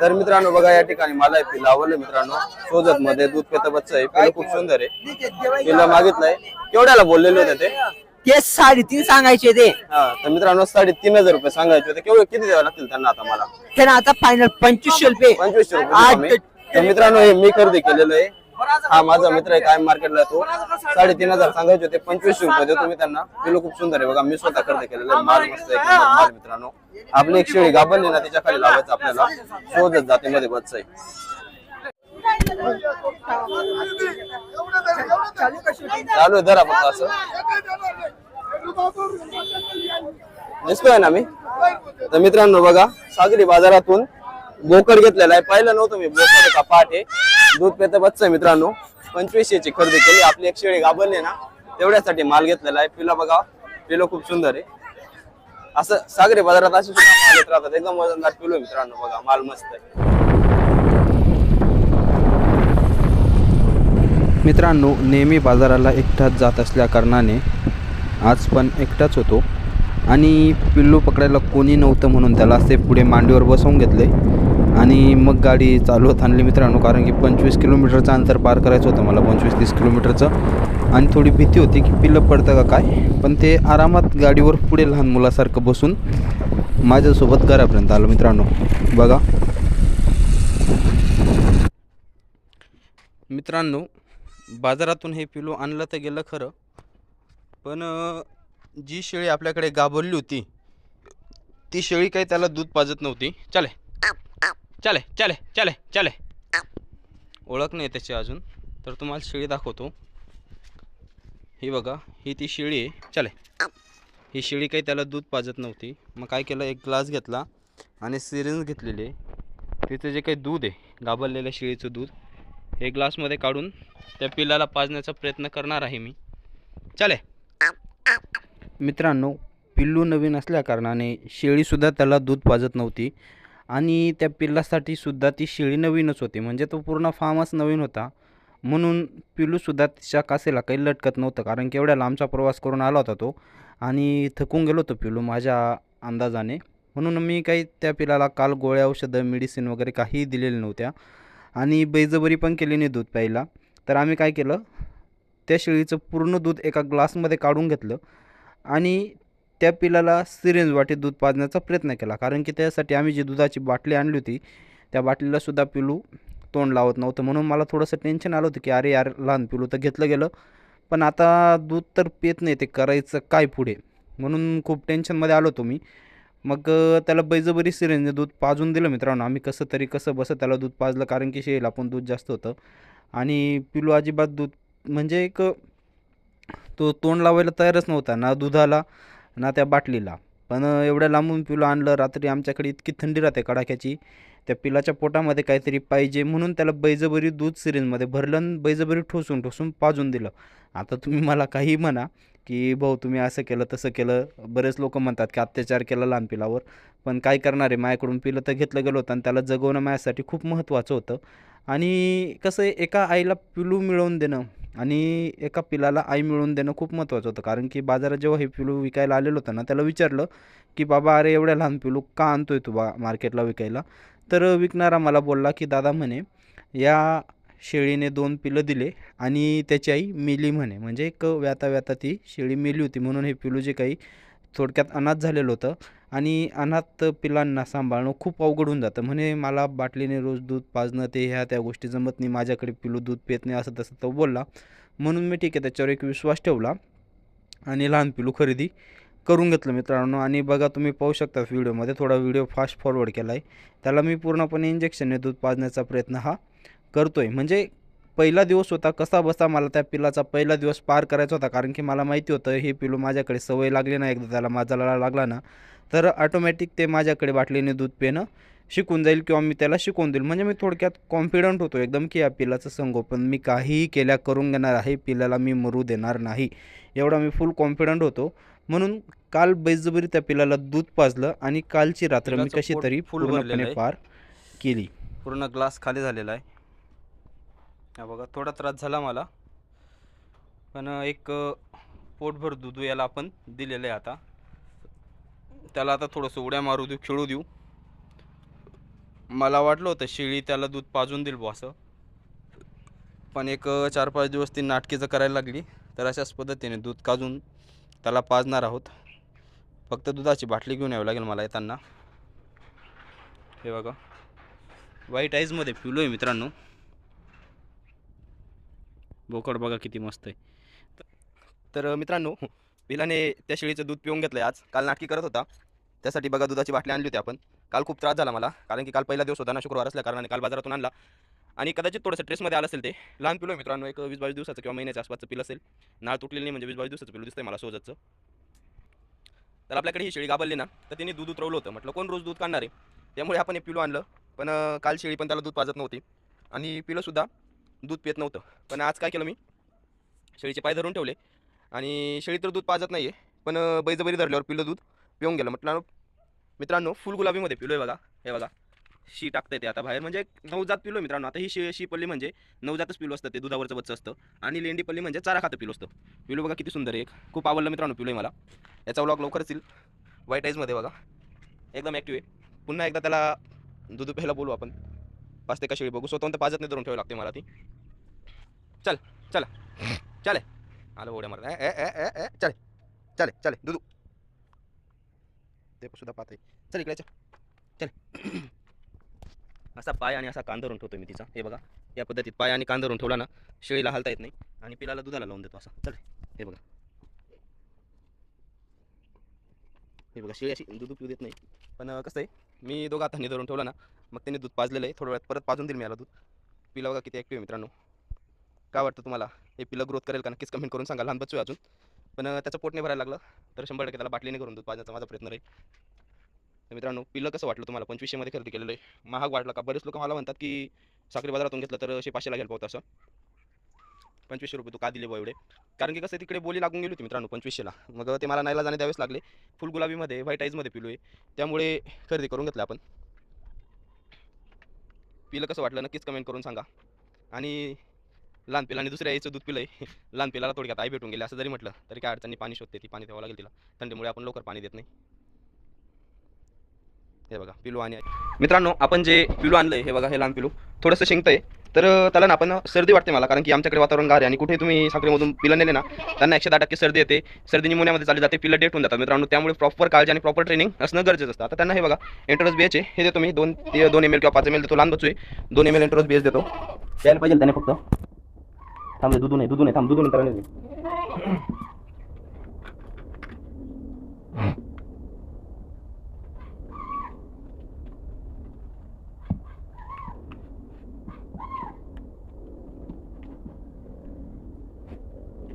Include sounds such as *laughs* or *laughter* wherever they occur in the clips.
तर मित्रांनो बघा या ठिकाणी मला हे पिल्लं आवडलं मित्रांनो. सोजत मध्ये दूध पेत बच्चा आहे. पिल्लं खूप सुंदर आहे. पिल्लं मागितलंय. केवढ्याला बोललेले होते ते? ते साडेतीन सांगायचे ते. हा तर मित्रांनो साडेतीन हजार रुपये सांगायचे होते. केवढे किती द्यावे लागतील त्यांना आता मला? त्यांना आता फायनल पंचवीसशे रुपये. पंचवीसशे रुपये. तर मित्रांनो हे मी खरेदी केलेलं आहे. हा माझा मित्र आहे कायम मार्केटला तो. साडेतीन हजार सांगायचे होते पंचवीसशे रुपये देतो मी त्यांना. पिलो खूप सुंदर आहे बघा मी स्वतः खरेदी केलेलं आहे. माल मस्त आहे माल मित्रांनो. आपली एक शेळी गाभणली ना तिच्या खाली लावायचं आपल्याला. शोधत जातीमध्ये बच्चा आहे. चालू आहे धरा फक्त असं. दिसतोय ना मी? तर मित्रांनो बघा सागरी बाजारातून बोकड घेतलेला आहे. पाहिलं नव्हतं मी बोकड का पाठ आहे. दूध पेत बच्चा आहे मित्रांनो. पंचवीसशेची खरेदी केली. आपली एक शेळी घाबरली ना तेवढ्यासाठी माल घेतलेला आहे. पिला बघा. पिलो खूप सुंदर आहे. असं सागरी बाजारात असे सुद्धा माल येत राहतात. एकदम वजनदार पिलो मित्रांनो बघा. माल मस्त आहे. मित्रांनो नेहमी बाजाराला एकटाच जात असल्या कारणाने आज पण एकटाच होतो. आणि पिल्लू पकडायला कोणी नव्हतं म्हणून त्याला असे पुढे मांडीवर बसवून घेतले. आणि मग गाडी चालवत आणली मित्रांनो कारण की पंचवीस किलोमीटरचं अंतर पार करायचं होतं मला पंचवीस तीस किलोमीटरचं. आणि थोडी भीती होती की पिल्लं पडतं का काय पण ते आरामात गाडीवर पुढे लहान मुलासारखं बसून माझ्यासोबत घरापर्यंत आलं मित्रांनो. बघा. मित्रांनो बाजारातून हे पिलू आणलं तर गेलं खरं पण जी शेळी आपल्याकडे गाभरली होती ती शेळी काही त्याला दूध पाजत नव्हती. चले. चले चले चले चले. ओळख नाही त्याची अजून. तर तुम्हाला शेळी दाखवतो. ही बघा ही ती शेळी आहे. चले. ही शेळी काही त्याला दूध पाजत नव्हती. मग काय केलं एक ग्लास घेतला आणि सिरिंज घेतलेली आहे. तिथे जे काही दूध आहे गाभरलेल्या शेळीचं दूध हे ग्लासमध्ये काढून त्या पिल्लाला पाजण्याचा प्रयत्न करणार आहे मी. चले. मित्रांनो पिल्लू नवीन असल्याकारणाने शेळीसुद्धा त्याला दूध पाजत नव्हती. आणि त्या पिल्लासाठी सुद्धा ती शेळी नवीनच होती. म्हणजे तो पूर्ण फार्मच नवीन होता. म्हणून पिल्लूसुद्धा तिच्या कासेला काही लटकत नव्हतं. कारण की एवढ्या लांबचा प्रवास करून आला होता तो. आणि थकून गेलो होतो पिल्लू माझ्या अंदाजाने. म्हणून मी काही त्या पिलाला काल गोळ्या औषधं मेडिसिन वगैरे काहीही दिलेल्या नव्हत्या. आणि बैजबरी पण केली नाही दूध प्यायला. तर आम्ही काय केलं? त्या शेळीचं पूर्ण दूध एका ग्लासमध्ये काढून घेतलं. आणि त्या पिलाला सिरेंज वाटी दूध पाजण्याचा प्रयत्न केला. कारण की त्यासाठी आम्ही जी दुधाची बाटली आणली होती त्या बाटलीला सुद्धा पिलू तोंड लावत नव्हतं. म्हणून मला थोडंसं टेन्शन आलं होतं की अरे यार लहान पिलू तर घेतलं गेलं. पण आता दूध तर पित नाही ते करायचं काय पुढे? म्हणून खूप टेन्शनमध्ये आलो होतो मी. मग त्याला बैजबरी सिरेंजने दूध पाजून दिलं मित्रांनो. आम्ही कसं तरी कसं बसं त्याला दूध पाजलं कारण की शेळीला पण दूध जास्त होतं. आणि पिलू अजिबात दूध म्हणजे एक तो तोंड लावायला तयारच नव्हता ना दुधाला. ना त्या बाटलीला. पण एवढ्या लांबून पिलं आणलं रात्री आमच्याकडे इतकी थंडी राहते कडाक्याची. त्या पिलाच्या पोटामध्ये काहीतरी पाहिजे म्हणून त्याला बैजबरी दूध सिरीजमध्ये भरलं बैजबरी ठोसून ठोसून पाजून दिलं. आता तुम्ही मला काही म्हणा की भाऊ तुम्ही असं केलं तसं केलं. बरेच लोक म्हणतात की अत्याचार केला लहान पिलावर. पण काय करणार आहे? माझ्याकडून पिलं तर घेतलं गेलं होतं आणि त्याला जगवणं माझ्यासाठी खूप महत्त्वाचं होतं. आणि कसं आहे एका आईला पिलू मिळवून देणं आणि एका पिलाला आई मिळवून देणं खूप महत्त्वाचं होतं. कारण की बाजारात जेव्हा हे पिलू विकायला आलेलं होतं ना त्याला विचारलं की बाबा अरे एवढ्या लहान पिलू का आणतोय तू बा मार्केटला विकायला? तर विकणारा मला बोलला की दादा म्हणे या शेळीने दोन पिलं दिले आणि त्याची आई मेली म्हणे. म्हणजे एक व्याता व्याता ती शेळी मेली होती म्हणून हे पिलू जे काही थोडक्यात अनाथ झालेलं होतं आणि अनाथ पिलांना सांभाळणं खूप अवघड होऊन जातं. म्हणे मला बाटलीने रोज दूध पाजणं ते ह्या त्या गोष्टी जमत नाही. माझ्याकडे पिलू दूध पेत नाही असं तसं तो बोलला. म्हणून मी ठीक आहे त्याच्यावर एक विश्वास ठेवला आणि लहान पिलू खरेदी करून घेतलं मित्रांनो. आणि बघा तुम्ही पाहू शकता व्हिडिओमध्ये थोडा व्हिडिओ फास्ट फॉरवर्ड केला आहे त्याला मी पूर्णपणे इंजेक्शनने दूध पाजण्याचा प्रयत्न हा करतो आहे म्हणजे पहिला दिवस होता कसा बसा मला त्या पिलाचा पहिला दिवस पार करायचा होता. कारण की मला माहिती होतं हे पिलू माझ्याकडे सवय लागली ना एकदा त्याला माझा लळा लागला ना तर ऑटोमॅटिक ते माझ्याकडे बाटलीने दूध पिणं शिकून जाईल किंवा मी त्याला शिकवून देईल. म्हणजे मी थोडक्यात कॉन्फिडंट होतो एकदम की या पिलाचं संगोपन मी काहीही केल्या करून घेणार आहे पिलाला मी मरू देणार नाही. एवढा मी फुल कॉन्फिडंट होतो. म्हणून काल बैजबरी त्या पिलाला दूध पाजलं आणि कालची रात्र मी कशी तरी पूर्णपणे. पार केली. पूर्ण ग्लास खाली झालेला आहे. हा बघा थोडा त्रास झाला मला. पण एक पोटभर दूध याला आपण दिलेलं आहे आता. त्याला आता थोडंसं उड्या मारू देऊ खेळू देऊ. मला वाटलं होतं शेळी त्याला दूध पाजून देईल बुवा असं. पण एक चार पाच दिवस ती नाटकीचं करायला लागली. तर अशाच पद्धतीने दूध काजून त्याला पाजणार आहोत. फक्त दुधाची बाटली घेऊन यावी लागेल मला येताना. हे बघा. व्हाईट आईजमध्ये पिलो आहे मित्रांनो. बोकड बघा किती मस्त आहे. तर मित्रांनो पिलाने त्या शेळीचं दूध पिऊन घेतलं आज. काल नाटकी करत होता. त्यासाठी बघा दुधाची बाटली आणली होती आपण. काल खूप त्रास झाला मला. कारण की काल पहिला दिवस होता ना शुक्रवार असल्या कारणाने काल बाजारातून आणला. आणि कदाचित थोडंसं ट्रेसमध्ये आलं असेल ते. लहान पिलो मित्रांनो एक वीस बावीस दिवसाचं किंवा महिन्याच्या आसपासचं पिलं असेल. नाळ तुटलेली नाही म्हणजे वीस बावीस दिवसाचं पिलं दिसतंय मला सोजतचं. तर आपल्याकडे ही शेळी गाबरली ना तर तिने दूध उतरवलं होतं. म्हटलं कोण रोज दूध काढणार आहे? त्यामुळे आपण हे पिलो आणलं. पण काल शेळी पण त्याला दूध पाजत नव्हती. आणि पिलंसुद्धा दूध पित नव्हतं. पण आज काय केलं मी? शेळीचे पाय धरून ठेवले. आणि शेळी तर दूध पाजत नाही आहे पण बैजबरी धरल्यावर पिलं दूध पिऊन गेलं. म्हटलं मित्रांनो फुल गुलाबीमध्ये पिलो आहे बघा. हे बघा शी टाकता येते आता बाहेर. म्हणजे नवजात पिलो आहे मित्रांनो. आता ही शी शी पल्ली म्हणजे नवजातच पिलो असतं ते दुधावरचं बच्चं असतं. आणि लेंडी पल्ली म्हणजे चारा खातं पिलो असतं. पिलो बघा किती सुंदर आहे एक. खूप आवडलं मित्रांनो पिलो आहे मला. याचा व्लॉग लवकरच येईल. व्हाईट आईजमध्ये बघा. एकदम ॲक्टिव्ह आहे. पुन्हा एकदा त्याला दूध प्यायला बोलू आपण. पाच ते का शेळी? बघू. स्वतःहून तर पाजत नाही धरून ठेवावी लागते मला ती. चल चला. चाले. आलं ओढ्या मारत ए ए ए ए चले चले चले दुधू ते सुद्धा पाहते चल इकडे चल चल असा पाय आणि असा कांदरून ठेवतो मी तिचा हे बघा या पद्धतीत पाय आणि कांदरून ठेवला ना शेळीला हालता येत नाही आणि पिलाला दुधाला लावून देतो असा चल हे बघा हे बघा शेळी अशी दूध पिऊ देत नाही पण कसं आहे मी दोघं हातांनी धरून ठेवला ना मग त्याने दूध पाजलेलं आहे थोड्या वेळात परत पाजून देईल मी याला दूध पिला बघा किती ॲक्टिव्ह मित्रांनो काय वाटतं तुम्हाला? हे पिलं ग्रोथ करेल का? नक्कीच कमेंट करून सांगा. लहान बच्चू अजून. पण त्याचं पोट नाही भरायला लागलं. तर शंभर टक्के त्याला बाटलीने करून दूध पाजण्याचा माझा प्रयत्न राहील. तर मित्रांनो पिलं कसं वाटलं तुम्हाला? पंचवीसशेमध्ये खरेदी केलेलं आहे. महाग वाटलं का? बरेच लोक मला म्हणतात की साखरी बाजारातून घेतलं तर असे पाचशेला घ्यायला पाहतो असं. पंचवीसशे रुपये तू का दिले बुवा एवढे? कारण की कसं आहे, तिकडे बोली लागून गेली होती मित्रांनो पंचवीसशेला. मग ते मला नाहीला जाणे द्यावेच लागले. फुल गुलाबीमध्ये व्हाईट आईजमध्ये पिलो आहे त्यामुळे खरेदी करून घेतलं आपण. पिलं कसं वाटलं? नक्कीच कमेंट करून सांगा. आणि लहान पिलाने दुसऱ्या याचं दूध पिलंय. *laughs* लहान पिलाला थोडक्यात आई भेटून गेले. असं जरी म्हटलं तरी काय अडचणी पाणी शोधते ती. पाणी द्यावं लागेल तिला. थंडीमुळे आपण लवकर पाणी देत नाही. हे बघा पिलू आणि. मित्रांनो आपण जे पिलू आणलंय हे बघा हे लहान पिलू. थोडंसं शिंकतंय. तर त्याला ना आपण सर्दी वाटते मला कारण की आमच्याकडे वातावरण गार आहे आणि कुठे तुम्ही साखरेमधून पिलं नेले ना त्यांना एकशे दहा टक्के सर्दी येते. सर्दी निमोनियामध्ये चालली जाते पिलं डेट होऊन जातात. मित्रांनो त्यामुळे प्रॉपर काळजी आणि प्रॉपर ट्रेनिंग असणं गरजेचं असतं. आता त्यांना हे बघा एंट्रोस बी आहे. हे देतो मी. दोन दोन एम एल किंवा पाच एम एल देतो. लहान बच्चू आहे. दोन एम एल एंट्रोस बी देतो. द्यायला पाहिजे त्याने फक्त? थांब रे, दुधू नाही दुधू नाही थांब दुधू नंतर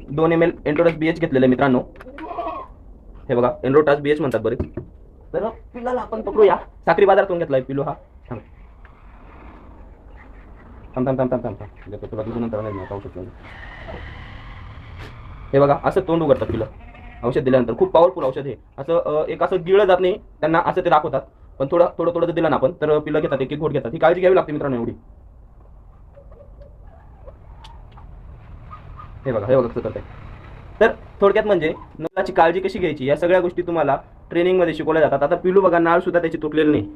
दोन एम एल एन्ड्रोटास बी एच घेतलेलं आहे मित्रांनो. हे बघा एन्ड्रोटास बी एच म्हणतात बरे तर पिल्लाला आपण पकडूया. साखरी बाजारातून घेतलाय पिलो हा. थांब थांब थांब थांब थांब थांब. देतो तुला दुधू नंतर नाही पाहू शकतो हे बघा असं तोंड उघडतात पिलं. औषध दिल्यानंतर खूप पॉवरफुल औषध आहे. असं एक असं गिळलं जात नाही त्यांना असं ते दाखवतात. पण थोडं थोडं थोडं दिलं ना आपण तर पिलं घेतात एक एक घोट घेतात. ही काळजी घ्यावी लागते मित्रांनो एवढी. हे बघा हे बघा कसं करताय. तर थोडक्यात म्हणजे नळाची काळजी कशी घ्यायची? या सगळ्या गोष्टी तुम्हाला ट्रेनिंगमध्ये शिकवल्या जातात. आता पिलू बघा नाळ सुद्धा त्याची तुटलेली नाही.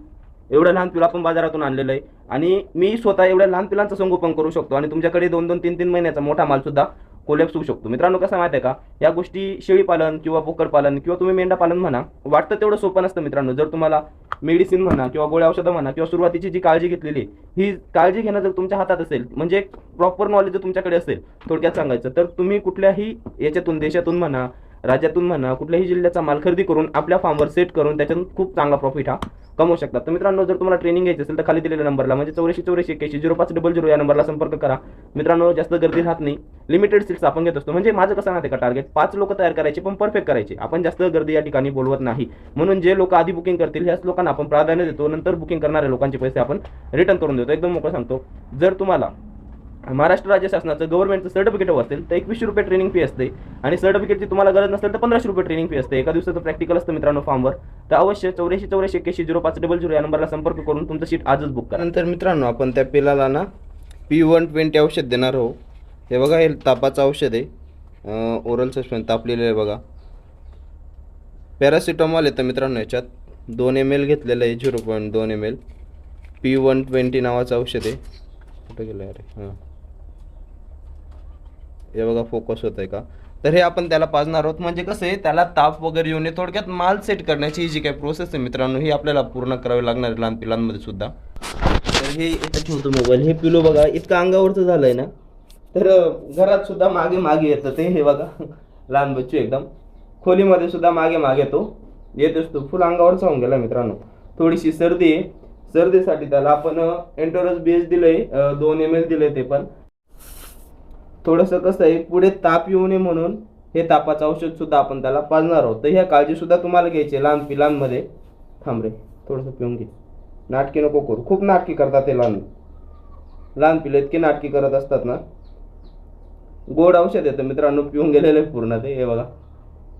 एवढ्या लहान पिला आपण बाजारातून आणलेलं आहे. आणि मी स्वतः एवढ्या लहान पिलांचं संगोपन करू शकतो आणि तुमच्याकडे दोन दोन तीन तीन महिन्याचा मोठा मालसुद्धा कोलॅप्स होऊ शकतो. मित्रांनो कसं माहिती आहे का? या गोष्टी शेळी पालन किंवा बोकड पालन किंवा तुम्ही मेंढा पालन म्हणा वाटतं तेवढं सोपं नसतं मित्रांनो. जर तुम्हाला मेडिसिन म्हणा किंवा गोळ्या औषधं म्हणा किंवा सुरुवातीची जी काळजी घेतलेली आहे, ही काळजी घेणं जर तुमच्या हातात असेल म्हणजे प्रॉपर नॉलेज जर तुमच्याकडे असेल थोडक्यात सांगायचं तर तुम्ही कुठल्याही याच्यातून देशातून म्हणा राज्यातून म्हणा कुठल्याही जिल्ह्याचा माल खरेदी करून आपल्या फार्मवर सेट करून त्याच्यातून खूप चांगला प्रॉफिट हा कमवू शकतात तर मित्रांनो जर तुम्हाला ट्रेनिंग घ्यायची असेल तर खाली दिलेल्या नंबरला म्हणजे चौऱ्याशी चौऱ्याशी एक्याऐंशी झिरो पाच डबल झिरो या नंबरला संपर्क करा. मित्रांनो जास्त गर्दी राहत नाही. लिमिटेड सीट्स आपण घेत असतो. म्हणजे माझं कसं नाही का टार्गेट पाच लोक तयार करायचे पण परफेक्ट करायचे. आपण जास्त गर्दी या ठिकाणी बोलवत नाही. म्हणून जे लोक आधी बुकिंग करतील ह्याच लोकांना आपण प्राधान्य देतो. नंतर बुकिंग करणाऱ्या लोकांचे पैसे आपण रिटर्न करून देतो. एकदम मोकळं सांगतो. जर तुम्हाला महाराष्ट्र राज्य शासनाचं गव्हर्नमेंटचं सर्टिफिकेट असेल तर एकवीसशे रुपये ट्रेनिंग फी असते. आणि सर्टिफिकेटची तुम्हाला गरज नसेल तर पंधराशे रुपये ट्रेनिंग फी असते. एका दिवसाचं प्रॅक्टिकल असतं मित्रांनो फॉर्मवर तर अवश्य चौऱ्याऐंशी चौऱ्याऐंशी एक्याऐंशी झिरो पाच डबल झिरो या नंबरला संपर्क करून तुमचं सीट आजच बुक करा. नंतर मित्रांनो आपण त्या पिलाला ना पी वन ट्वेंटी औषध देणार हो हे बघा हे तापाचं औषध आहे. ओरल सस्पेन तापलेलं आहे बघा. पॅरासिटामॉल येतं मित्रांनो याच्यात दोन एम एल घेतलेलं आहे झिरो पॉईंट दोन M L P one twenty नावाचं औषध आहे. कुठं गेलं? अरे हां. हे बघा फोकस होत आहे का? तर हे आपण त्याला पाजणार आहोत. म्हणजे कसं आहे त्याला ताप वगैरे येऊ नये थोडक्यात माल सेट करण्याची ही जी काही प्रोसेस आहे मित्रांनो ही आपल्याला पूर्ण करावी लागणार लहान पिलांमध्ये सुद्धा. तर हे इथं ठेवतो मोबाईल हे पिलो बघा इतकं अंगावरचं झालंय ना. तर घरात सुद्धा मागे मागे येतं ते. हे बघा *laughs* लहान बच्चू एकदम. खोलीमध्ये सुद्धा मागे मागे तो येत असतो. फुल अंगावरचा होऊन गेला मित्रांनो. थोडीशी सर्दी आहे. सर्दीसाठी त्याला आपण एन्टोरस बेस दिलंय. आहे दोन एम एल दिलंय ते पण. थोडंसं कसं आहे पुढे ताप येऊ नये म्हणून हे तापाचं औषध सुद्धा आपण त्याला पाजणार आहोत. तर ह्या काळजी सुद्धा तुम्हाला घ्यायची आहे लहान पिलांमध्ये. थांब रे थोडंसं पिऊन घे. नाटकी नको करू. खूप नाटकी करतात ते लहान. लहान पिलं इतकी नाटकी करत असतात ना. गोड औषध येतं मित्रांनो पिऊन गेलेलं आहे पूर्ण ते. हे बघा.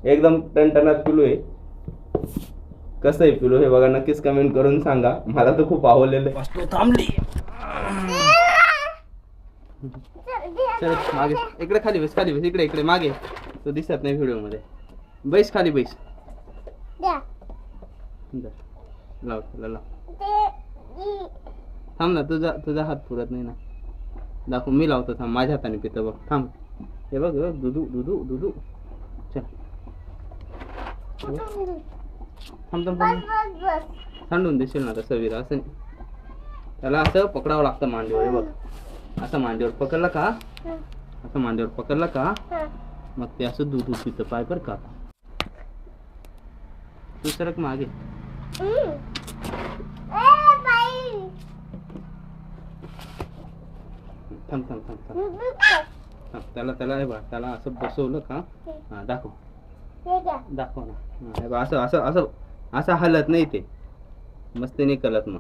एकदम टणटणात पिलू आहे. कसं आहे पिलू हे बघा नक्कीच कमेंट करून सांगा. मला तर खूप आवडलेलं आहे. थांबली. चल मागे. इकडे खाली बस खाली बस. इकडे इकडे मागे. तो दिसत नाही व्हिडिओमध्ये बैस खाली बैस. लाव त्याला लाव. थांब ना तुझा तुझा हात पुरत नाही ना. दाखव मी लावतो थांब. माझ्या हाताने पितो बघ. थांब. हे बघ दुधू दुधू दुधू चल. थांब थांब थांब. थंडून देशील ना तसं विरा असं. त्याला असं पकडावं लागतं मांडीवर बघ. असं मांडीवर पकडलं का? असं मांडीवर पकडलं का? मग ते असं दूध पितं पाय पर का? तू सरक मागे. थांब थांब थांब थांब. त्याला त्याला हे बघ त्याला असं बसवलं का? हा दाखव. दाखव ना. हा, बघ, असं असं असं असं हलत नाही ते. मस्त नाही कलत मग.